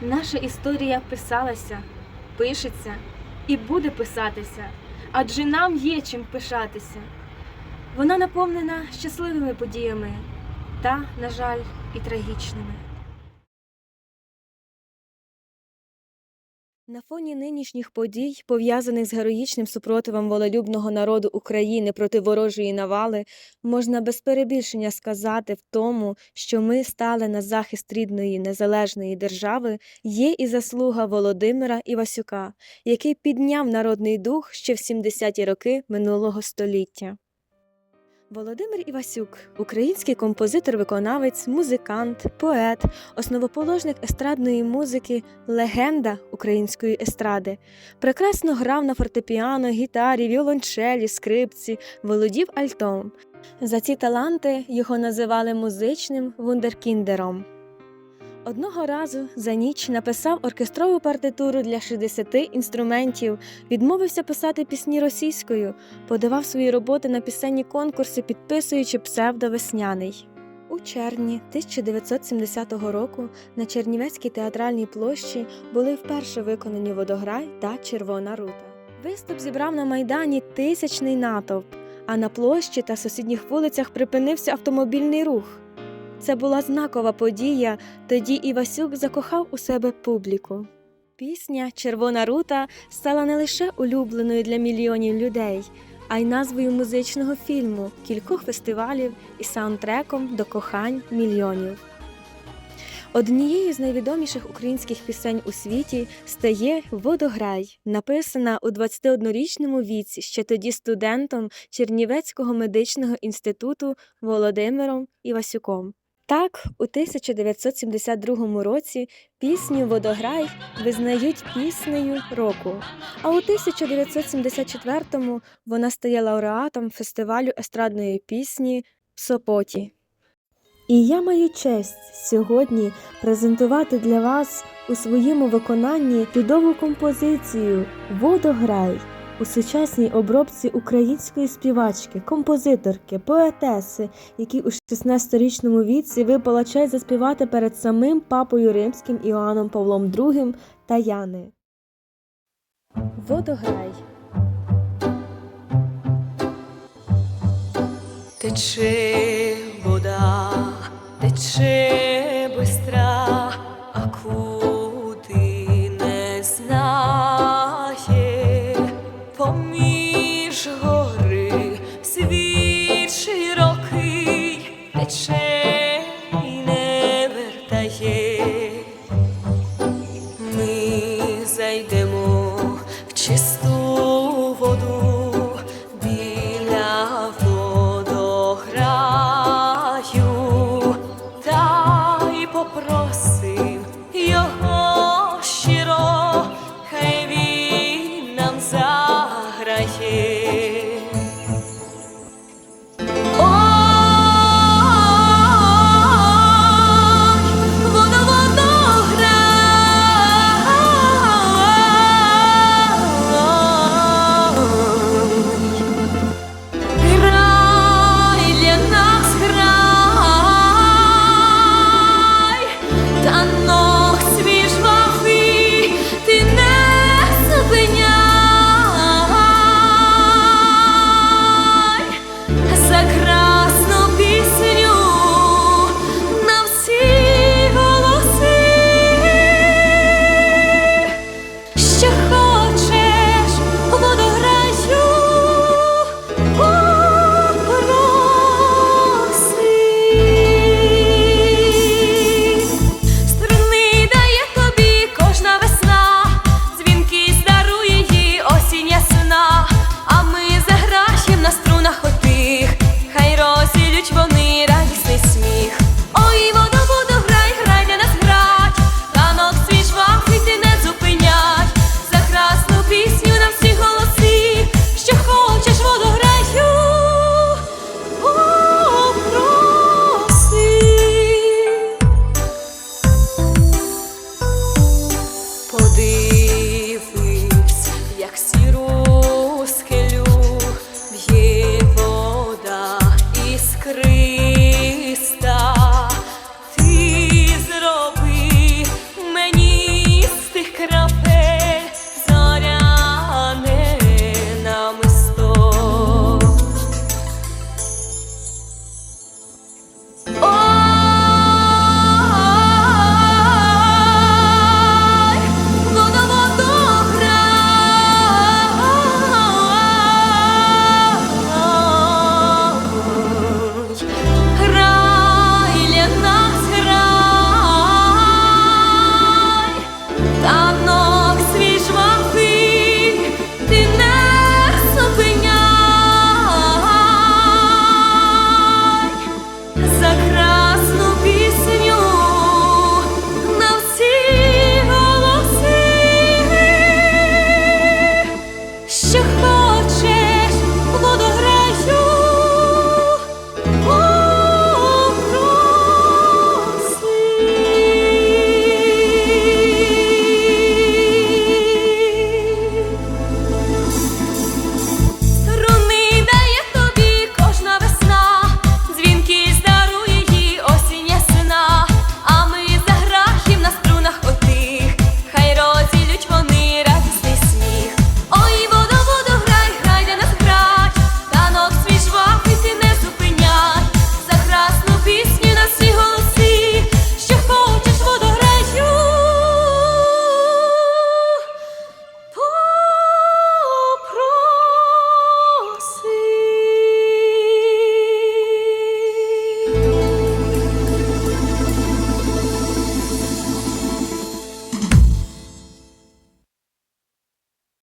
Наша історія писалася, пишеться і буде писатися, адже нам є чим пишатися. Вона наповнена щасливими подіями та, на жаль, і трагічними. На фоні нинішніх подій, пов'язаних з героїчним супротивом волелюбного народу України проти ворожої навали, можна без перебільшення сказати в тому, що ми стали на захист рідної незалежної держави, є і заслуга Володимира Івасюка, який підняв народний дух ще в 70-ті роки минулого століття. Володимир Івасюк український композитор-виконавець, музикант, поет, основоположник естрадної музики, легенда української естради. Прекрасно грав на фортепіано, гітарі, віолончелі, скрипці, володів альтом. За ці таланти його називали музичним вундеркіндером. Одного разу за ніч написав оркестрову партитуру для 60 інструментів, відмовився писати пісні російською, подавав свої роботи на пісенні конкурси, підписуючи псевдо «Весняний». У червні 1970 року на Чернівецькій театральній площі були вперше виконані водограй та червона рута. Виступ зібрав на майдані тисячний натовп, а на площі та сусідніх вулицях припинився автомобільний рух. Це була знакова подія, тоді Івасюк закохав у себе публіку. Пісня Червона рута стала не лише улюбленою для мільйонів людей, а й назвою музичного фільму, кількох фестивалів і саундтреком до кохань мільйонів. Однією з найвідоміших українських пісень у світі стає Водограй, написана у 21-річному віці, ще тоді студентом Чернівецького медичного інституту Володимиром Івасюком. Так, у 1972 році пісню Водограй визнають піснею року, а у 1974-му вона стає лауреатом фестивалю естрадної пісні в Сопоті. І я маю честь сьогодні презентувати для вас у своєму виконанні чудову композицію Водограй у сучасній обробці української співачки, композиторки, поетеси, якій у 16-річному віці випала честь заспівати перед самим папою римським Іоанном Павлом II та Яни. Водограй. Тече вода, тече попросив його.